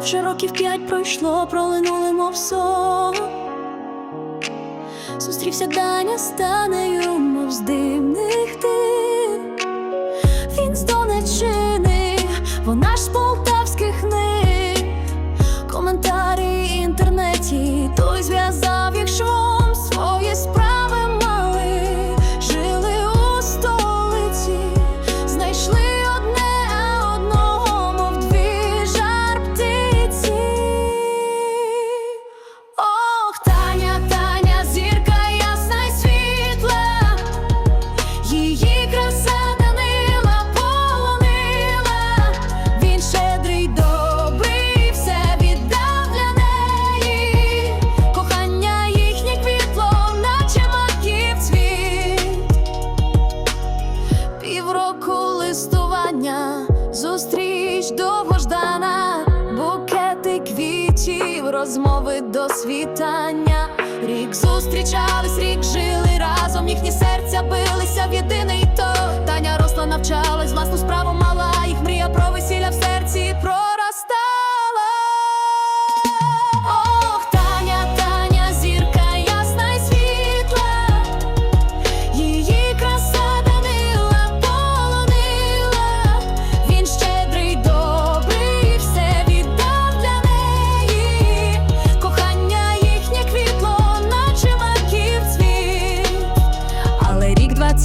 Вже років п'ять пройшло, пролинули мов сон. Зустрівся Даня з Танею, мов з дивних див Він з Донеччини, вона ж з полтавських ним Коментарі в інтернеті, той зв'язав зустріч довгождана, букети квітів, розмови до світання. Рік зустрічались, рік жили разом, їхні серця билися в єдиний то.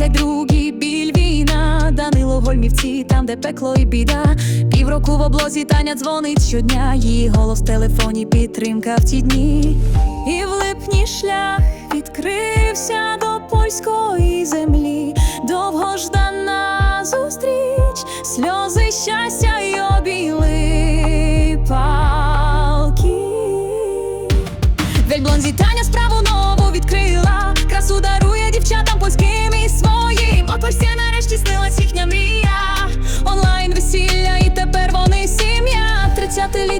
22-й, біль війна, Данило Гольмівці, там, де пекло і біда. Півроку в облозі Таня дзвонить щодня, її голос в телефоні, підтримка в ті дні. І в липні шлях відкрився до польської землі, довгождана зустріч, сльози щастя й обійли палки. Вельблонзі Таня справу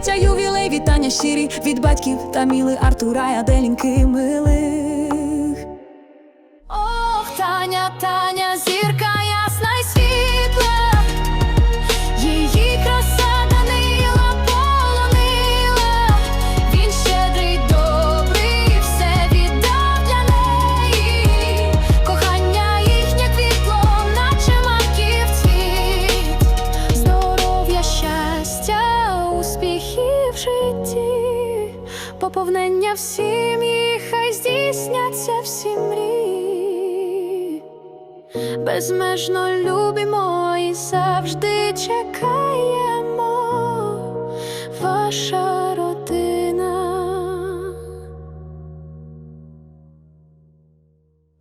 Тридцятиліття ювілей, вітання щирі від батьків та міли Артура й Аделінки милих. Ох, Таня, Таня, поповнення в сім'ї, хай здійсняться всі мрії безмежно любимо і завжди чекаємо.